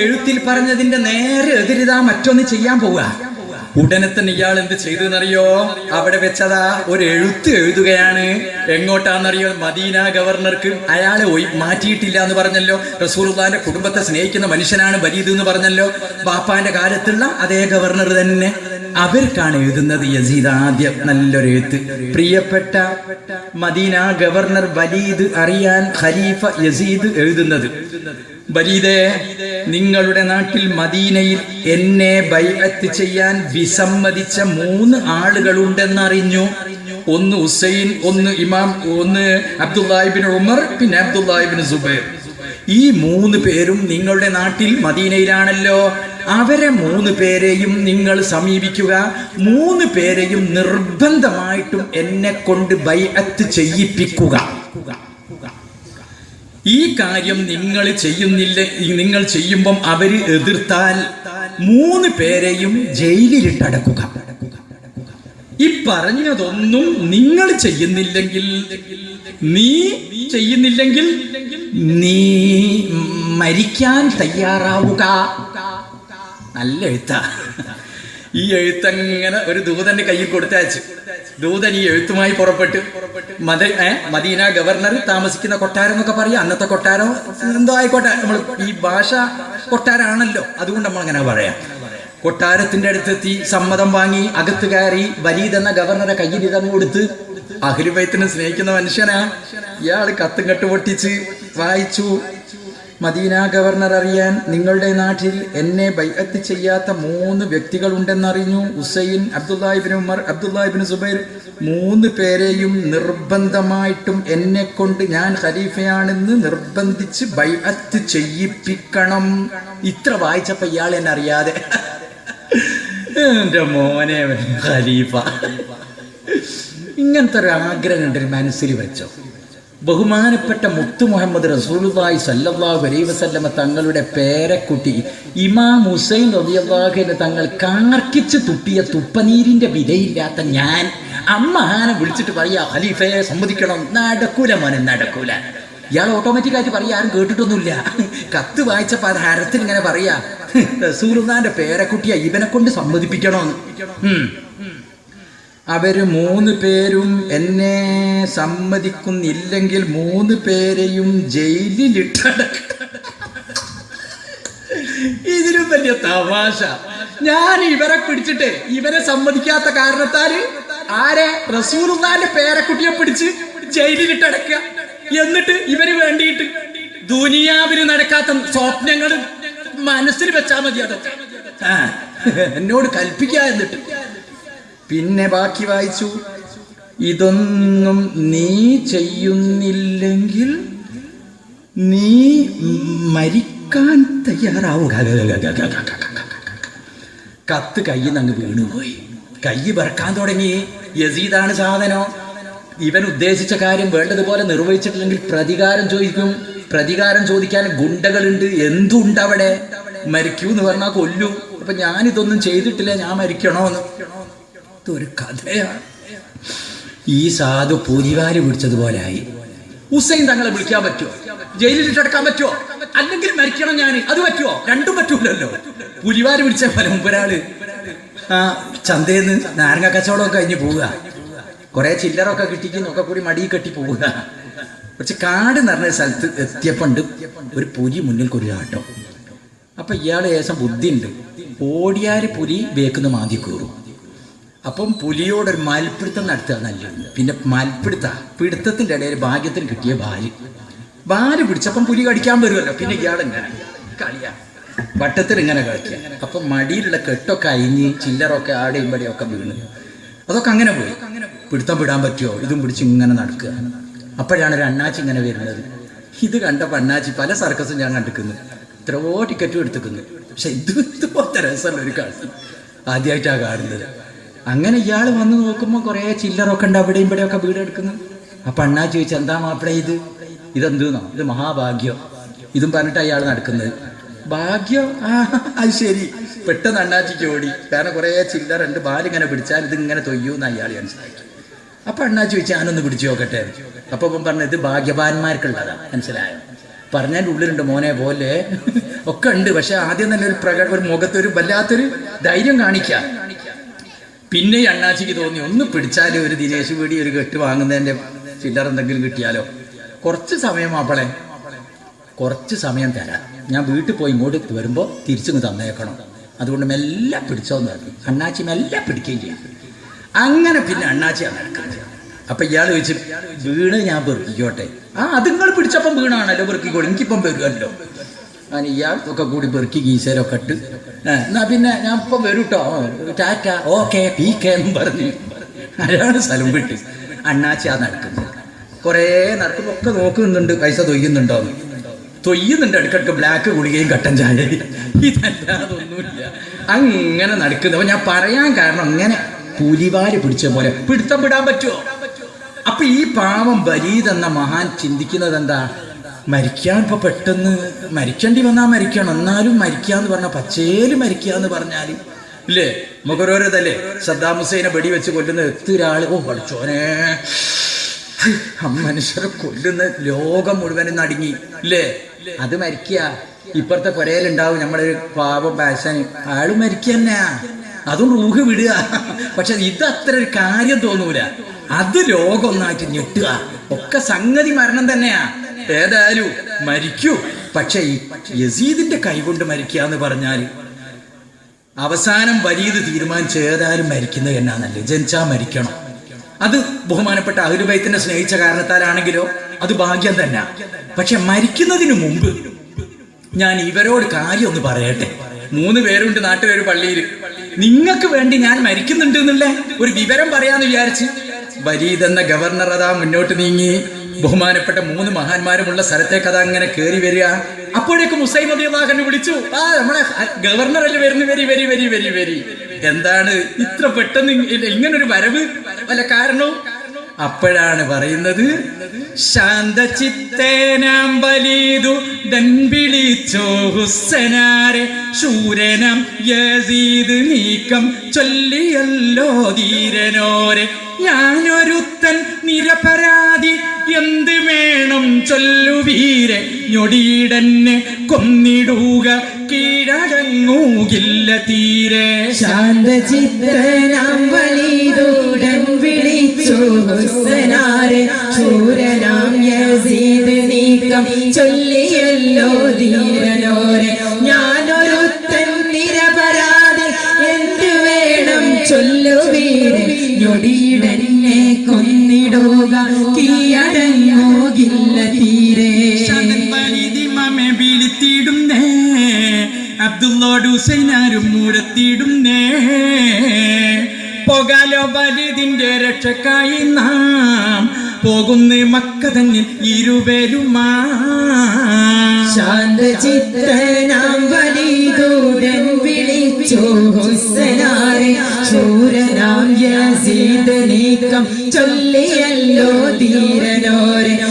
എഴുത്തിൽ പറഞ്ഞതിന്റെ നേരെ എതിരിതാ മറ്റൊന്ന് ചെയ്യാൻ പോവുക. ഉടനെ തന്നെ ഇയാൾ എന്ത് ചെയ്തു എന്നറിയോ? അവിടെ വെച്ചതാ ഒരു എഴുത്ത് എഴുതുകയാണ്. എങ്ങോട്ടാണെന്നറിയോ മദീന ഗവർണർക്ക് അയാളെ മാറ്റിയിട്ടില്ല എന്ന് പറഞ്ഞല്ലോ. റസൂലുള്ളാന്റെ കുടുംബത്തെ സ്നേഹിക്കുന്ന മനുഷ്യനാണ് ബരീദ് എന്ന് പറഞ്ഞല്ലോ. ബാപ്പാന്റെ കാലത്തുള്ള അതേ ഗവർണർ തന്നെ. അവർക്കാണ് എഴുതുന്നത് യസീദ് ആദ്യം നല്ലൊരു എഴുത്ത്. പ്രിയപ്പെട്ട മദീന ഗവർണർ വലീദ് അറിയാൻ ഖലീഫ യസീദ് എഴുതുന്നത്. ബലീദേ നിങ്ങളുടെ നാട്ടിൽ മദീനയിൽ എന്നെ ബൈഅത്ത് ചെയ്യാൻ വിസമ്മതിച്ച മൂന്ന് ആളുകളുണ്ടെന്നറിഞ്ഞു. ഒന്ന് ഹുസൈൻ ഒന്ന് ഇമാം ഒന്ന് അബ്ദുല്ലാഹിബിൻ ഉമർ പിന്നെ അബ്ദുല്ലാഹിബിൻ സുബൈർ. ഈ മൂന്ന് പേരും നിങ്ങളുടെ നാട്ടിൽ മദീനയിലാണല്ലോ. അവരെ മൂന്ന് പേരെയും നിങ്ങൾ സമീപിക്കുക. മൂന്ന് പേരെയും നിർബന്ധമായിട്ടും എന്നെ കൊണ്ട് ബൈഅത്ത് ചെയ്യിപ്പിക്കുക. ഈ കാര്യം നിങ്ങൾ ചെയ്യുന്നില്ല നിങ്ങൾ ചെയ്യുമ്പം അവർ എതിർത്താൽ മൂന്ന് പേരെയും ജയിലിലിട്ടടക്കുക ഈ പറഞ്ഞതൊന്നും നിങ്ങൾ ചെയ്യുന്നില്ലെങ്കിൽ നീ ചെയ്യുന്നില്ലെങ്കിൽ നീ മരിക്കാൻ തയ്യാറാവുക. നല്ല എഴുത്ത. ഈ എഴുത്തങ്ങനെ ഒരു ദൂതന്റെ കയ്യിൽ കൊടുത്തയച്ചു. ദൂതൻ ഈ എഴുത്തുമായി പുറപ്പെട്ടു മദ മദീന ഗവർണർ താമസിക്കുന്ന കൊട്ടാരം എന്നൊക്കെ പറയാം. അന്നത്തെ കൊട്ടാരം എന്തോ ആയിക്കോട്ടെ. നമ്മൾ ഈ ഭാഷ കൊട്ടാരാണല്ലോ. അതുകൊണ്ട് നമ്മൾ അങ്ങനെ പറയാം. കൊട്ടാരത്തിന്റെ അടുത്തെത്തി സമ്മതം വാങ്ങി അകത്ത് കയറി വലീദ് എന്ന ഗവർണറെ കയ്യിൽ ഇതങ്ങ് കൊടുത്ത് അഖിലുബൈത്തിനെ സ്നേഹിക്കുന്ന മനുഷ്യനാ. ഇയാൾ കത്തും കെട്ട് പൊട്ടിച്ച് വായിച്ചു. മദീന ഗവർണർ അറിയാൻ നിങ്ങളുടെ നാട്ടിൽ എന്നെ ബൈഅത്ത് ചെയ്യാത്ത മൂന്ന് വ്യക്തികൾ വ്യക്തികളുണ്ടെന്നറിഞ്ഞു ഹുസൈൻ അബ്ദുല്ലാഹിബിൻ ഉമർ അബ്ദുല്ലാഹിബിൻ സുബൈർ മൂന്ന് പേരെയും നിർബന്ധമായിട്ടും എന്നെ കൊണ്ട് ഞാൻ ഖലീഫയാണെന്ന് നിർബന്ധിച്ച് ബൈഅത്ത് ചെയ്യിപ്പിക്കണം. ഇത്ര വായിച്ചപ്പോൾ ഇയാൾ എന്നെ അറിയാതെ. എന്റെ മോനെ ഖലീഫ. ഇങ്ങനത്തെ ഒരു ആഗ്രഹം ഉണ്ട് മനസ്സിൽ വെച്ചോ. ബഹുമാനപ്പെട്ട മുത്തു മുഹമ്മദ് റസൂലുള്ളാഹി സല്ലല്ലാഹു അലൈഹി വസല്ലമ തങ്ങളുടെ പേരക്കുട്ടി ഇമാം ഹുസൈൻ റളിയല്ലാഹുവിനെ തങ്ങൾ കാർക്കിച്ച് തുപ്പിയ തുപ്പനീരിന്റെ വിലയില്ലാത്ത ഞാൻ അമ്മ അമ്മാനെ വിളിച്ചിട്ട് പറയാ ഖലീഫയെ സമ്മതിക്കണം. നടക്കൂല മോനെ നടക്കൂല. ഇയാൾ ഓട്ടോമാറ്റിക് ആയിട്ട് പറയാ ആരും കേട്ടിട്ടൊന്നുമില്ല. കത്ത് വായിച്ചപ്പോൾ അത് ഹരത്തിൽ ഇങ്ങനെ പറയാ റസൂലുദാന്റെ പേരക്കുട്ടിയെ ഇവനെ കൊണ്ട് സമ്മതിപ്പിക്കണോന്ന്. ഉം അവർ മൂന്ന് പേരും എന്നെ സമ്മതിക്കുന്നില്ലെങ്കിൽ മൂന്ന് പേരെയും ജയിലിലിട്ടടക്ക ഇതിലും വലിയ തമാശ. ഞാൻ ഇവരെ പിടിച്ചിട്ട് ഇവരെ സമ്മതിക്കാത്ത കാരണത്താൽ ആരെ റസൂലുള്ളാന്റെ പേരക്കുട്ടിയെ പിടിച്ച് ജയിലിലിട്ടടക്കുക. എന്നിട്ട് ഇവർ വേണ്ടിയിട്ട് ദുനിയാവിന് നടക്കാത്ത സ്വപ്നങ്ങൾ മനസ്സിൽ വെച്ചാൽ മതി അതൊക്കെ എന്നോട് കൽപ്പിക്കുക എന്നിട്ട്. പിന്നെ ബാക്കി വായിച്ചു. ഇതൊന്നും നീ ചെയ്യുന്നില്ലെങ്കിൽ നീ മരിക്കാൻ തയ്യാറാവുക കത്ത് കയ്യിൽ നിന്ന് വീണുപോയി. കൈ പറക്കാൻ തുടങ്ങി. യസീദാണ് സാധനം. ഇവൻ ഉദ്ദേശിച്ച കാര്യം വേണ്ടതുപോലെ നിർവഹിച്ചിട്ടില്ലെങ്കിൽ പ്രതികാരം ചോദിക്കും. പ്രതികാരം ചോദിക്കാൻ ഗുണ്ടകളുണ്ട്. എന്തുണ്ട് അവിടെ? മരിക്കൂ എന്ന് പറഞ്ഞാൽ കൊല്ലൂ. അപ്പൊ ഞാനിതൊന്നും ചെയ്തിട്ടില്ല. ഞാൻ മരിക്കണോന്ന്. ഇതൊരു കഥയാണ്. ഈ സാധു പൂരിവാര് പിടിച്ചതുപോലെ ആയി. ഹുസൈൻ തങ്ങളെ വിളിക്കാൻ പറ്റുമോ ജയിലിലിട്ടടക്കാൻ പറ്റുമോ അല്ലെങ്കിൽ മരിക്കണം ഞാൻ? അത് പറ്റുമോ രണ്ടും പറ്റൂലല്ലോ. പുലിവാര് പിടിച്ച പോലെ മുമ്പൊരാൾ ആ ചന്തേന്ന് നാരങ്ങ കച്ചവടമൊക്കെ കഴിഞ്ഞ് പോവുക. കുറെ ചില്ലറൊക്കെ കിട്ടിക്കുന്നൊക്കെ കൂടി മടി കെട്ടി പോവുക. പക്ഷെ കാട് നിറഞ്ഞ സ്ഥലത്ത് എത്തിയപ്പണ്ട് ഒരു പുലി മുന്നിൽ ഒരു ആട്ടോ അപ്പൊ ഇയാൾ ഏകദേശം ബുദ്ധിയുണ്ട്. ഓടിയാര് പുലി വേക്കുന്ന മാതി കയറും. അപ്പം പുലിയോടൊരു മൽപിടുത്തം നടത്തുക നല്ലത്. പിന്നെ മൽപിടുത്ത പിടുത്തത്തിന്റെ ഇടയിൽ ഭാഗ്യത്തിന് കിട്ടിയ ബാൽ ബാൽ പിടിച്ചപ്പം പുലി കടിക്കാൻ വരുമല്ലോ. പിന്നെ ഇയാൾ ഇങ്ങനെ കളിയാ. വട്ടത്തിൽ ഇങ്ങനെ കളിക്കുക. അപ്പം മടിയിലുള്ള കെട്ടൊക്കെ അയിഞ്ഞ് ചില്ലറൊക്കെ ആടെയും ഇവിടെയും ഒക്കെ വീണ്. അതൊക്കെ അങ്ങനെ പോയി. പിടുത്തം വിടാൻ പറ്റുമോ? ഇതും പിടിച്ച് ഇങ്ങനെ നടക്കുക. അപ്പോഴാണ് ഒരു അണ്ണാച്ചി ഇങ്ങനെ വരുന്നത്. ഇത് കണ്ടപ്പോൾ അണ്ണാച്ചി പല സർക്കസും ഞാൻ കണ്ടിക്കുന്നു എത്രയോ ടിക്കറ്റും എടുത്തിക്കുന്നു പക്ഷെ ഇത് ഇതുപോലത്തെ രസമുള്ള ഒരു കാഴ്ച ആദ്യമായിട്ടാണ് കാണുന്നത്. അങ്ങനെ ഇയാൾ വന്ന് നോക്കുമ്പോൾ കുറേ ചില്ലറൊക്കെ ഉണ്ട് അവിടെയും ഇവിടെയും ഒക്കെ വീട് എടുക്കുന്നു. അപ്പൊ അണ്ണാ ചോദിച്ചു എന്താ മാപ്പിള ഇത്? ഇതെന്തെന്നോ? ഇത് മഹാഭാഗ്യം. ഇതും പറഞ്ഞിട്ട് അയാൾ നടക്കുന്നത്. ഭാഗ്യം? ആ അത് ശരി. പെട്ടെന്ന് അണ്ണാച്ചിക്ക് ഓടി. കാരണം കുറേ ചില്ലറുണ്ട് ബാലിങ്ങനെ പിടിച്ചാൽ ഇത് ഇങ്ങനെ തൊയ്യൂന്ന് അയാൾ മനസ്സിലാക്കി അപ്പൊ അണ്ണാച്ചി ചോദിച്ചു ഞാനൊന്ന് പിടിച്ചു നോക്കട്ടെ. അപ്പൊ പറഞ്ഞു ഇത് ഭാഗ്യവാന്മാർക്കുള്ളതാണ് മനസ്സിലായോ? പറഞ്ഞാൽ ഉള്ളിലുണ്ട് മോനെ പോലെ ഒക്കെ ഉണ്ട്. പക്ഷെ ആദ്യം തന്നെ ഒരു പ്രകട ഒരു മുഖത്തൊരു വല്ലാത്തൊരു ധൈര്യം കാണിക്കാം. പിന്നെ ഈ അണ്ണാച്ചിക്ക് തോന്നി ഒന്ന് പിടിച്ചാലും ഒരു ദിനേശ് വീടി ഒരു കെട്ട് വാങ്ങുന്നതിന്റെ ചില്ലറ എന്തെങ്കിലും കിട്ടിയാലോ? കുറച്ച് സമയം അപ്പളെ കുറച്ച് സമയം തരാം. ഞാൻ വീട്ടിൽ പോയി ഇങ്ങോട്ട് വരുമ്പോൾ തിരിച്ചിങ്ങ് തന്നേക്കണം. അതുകൊണ്ട് മെല്ലെ പിടിച്ചോന്ന് പറഞ്ഞു. അണ്ണാച്ചി മെല്ലെ പിടിക്കുകയും ചെയ്യും. അങ്ങനെ പിന്നെ അണ്ണാച്ചിയാണ് നടക്കുന്നത്. അപ്പൊ ഇയാൾ ചോദിച്ചു വീണ് ഞാൻ പെറുക്കിക്കോട്ടെ? ആ അതുങ്ങൾ പിടിച്ചപ്പം വീണാണല്ലോ പെറുക്കിക്കോട്ടെ എനിക്കിപ്പം വരുമല്ലോ ഞാൻ ഇയാൾക്കൊക്കെ കൂടി പെറുക്കി ഗീസരൊക്കെ ഇട്ട്. എന്നാ പിന്നെ ഞാൻ ഇപ്പം വരും ടാറ്റ ഓക്കെ പി കെ എന്ന് പറഞ്ഞു അയാൾ സ്ഥലം വിട്ട് അണ്ണാച്ചി ആ നടക്കുന്നത്. കുറേ നടക്കുമ്പോ ഒക്കെ നോക്കുന്നുണ്ട് പൈസ തൊയ്യുന്നുണ്ടോ തൊയ്യുന്നുണ്ട് ഇടയ്ക്കിടയ്ക്ക് ബ്ലാക്ക് കുടികയും കട്ടൻ ചായ ഇതല്ലാതൊന്നുമില്ല അങ്ങനെ നടക്കുന്നത്. ഞാൻ പറയാൻ കാരണം അങ്ങനെ പുലിവാര് പിടിച്ച പോലെ പിടുത്തം വിടാൻ പറ്റുമോ അപ്പൊ ഈ പാവം ബലീദ് മഹാൻ ചിന്തിക്കുന്നത് എന്താ? മരിക്കാൻ ഇപ്പൊ പെട്ടെന്ന് മരിക്കേണ്ടി വന്നാൽ മരിക്കണം. എന്നാലും മരിക്കാന്ന് പറഞ്ഞാൽ പച്ചേൽ മരിക്കാന്ന് പറഞ്ഞാൽ ഇല്ലേ മുഖരോരതല്ലേ? സദ്ദാം ഹുസൈനെ വെടി വെച്ച് കൊല്ലുന്ന എത്തിരാൾ ഓ പഠിച്ചോനെ. മനുഷ്യരെ കൊല്ലുന്ന ലോകം മുഴുവനും നടുങ്ങി ഇല്ലേ അത് മരിക്കുക ഇപ്പുറത്തെ പുരയിലുണ്ടാവും നമ്മളൊരു പാപം പാശാന്. ആൾ മരിക്കുക തന്നെയാ അതും റൂഹ് വിടുക. പക്ഷെ ഇത് അത്ര ഒരു കാര്യം തോന്നൂല. അത് ലോകം ഒന്നായിട്ട് ഞെട്ടുക. ഒക്കെ സംഗതി മരണം തന്നെയാ. ഏതായാലും മരിക്കൂ. പക്ഷെ ഈ യസീദിന്റെ കൈകൊണ്ട് മരിക്കുക എന്ന് പറഞ്ഞാൽ അവസാനം വരീത് തീരുമാനിച്ച് ഏതായാലും മരിക്കുന്നത് എന്നാന്നല്ലേ ജനിച്ചാ മരിക്കണം. അത് ബഹുമാനപ്പെട്ട അഹുലുബൈത്തിനെ സ്നേഹിച്ച കാരണത്താലാണെങ്കിലോ? അത് ഭാഗ്യം തന്നെ. പക്ഷെ മരിക്കുന്നതിന് മുമ്പ് ഞാൻ ഇവരോട് കാര്യം ഒന്ന് പറയട്ടെ. മൂന്ന് പേരുണ്ട് നാട്ടുപേര് പള്ളിയിൽ നിങ്ങൾക്ക് വേണ്ടി ഞാൻ മരിക്കുന്നുണ്ട് എന്നുള്ള ഒരു വിവരം പറയാന്ന് വിചാരിച്ച് വരീദ് എന്ന ഗവർണർ അതാ മുന്നോട്ട് നീങ്ങി. ബഹുമാനപ്പെട്ട മൂന്ന് മഹാന്മാരുമുള്ള സ്ഥലത്തേക്ക് അത് അങ്ങനെ കയറി വരിക. അപ്പോഴേക്കും മുസൈം അള്ളാഹനെ വിളിച്ചു ആ നമ്മളെ ഗവർണർ അല്ലേ വരുന്നു വരി വരി വരി വരി വരി. എന്താണ് ഇത്ര പെട്ടെന്ന് ഇങ്ങനെ ഒരു വരവ്? വല്ല കാരണവും? അപ്പോഴാണ് പറയുന്നത് ശാന്തചിത്തേനാം ബലീതു ദൻ വിളിച്ചോ ഹുസ്സനാരെ ശൂരനം യസീദ് നീക്കം ചൊല്ലിയല്ലോ ധീരനോരെ. ഞാനൊരുത്തൻ നിരപരാധി എന്ത് വേണം ചൊല്ലുവീരെ ഞൊടിയിടന്നെ കൊന്നിടുക. കീഴടങ്ങൂകില്ല തീരെ. ശാന്തചിത്തനാം വലിയതൂടൻ വിളിച്ചു. ഹുസ്സനാരെ ശൂരനാം യസീദ് നീക്കം ചൊല്ലിയല്ലോ ധീരനോരെ. ഞാനൊരുത്തൻ ഞൊടിയിടന്നെ കൊന്നിടുക. തീയടങ്ങോകില്ല തീരെ. മമെ വിളിത്തിടുന്നേ അബ്ദുള്ളോട് ഹുസൈനാരും മൂരത്തിടുന്നേ പോകാലോ വലിതിന്റെ രക്ഷക്കായി നാം പോകുന്ന മക്ക തന്നെ ഇരുവരുമാ. ശാന്തചിത്തനാം വലിയതൂടൻ വിളിച്ചു ഹുസ്സനാരെ ശൂരനാം യസീദ് നീക്കം ചൊല്ലിയല്ലോ ധീരനോരെ.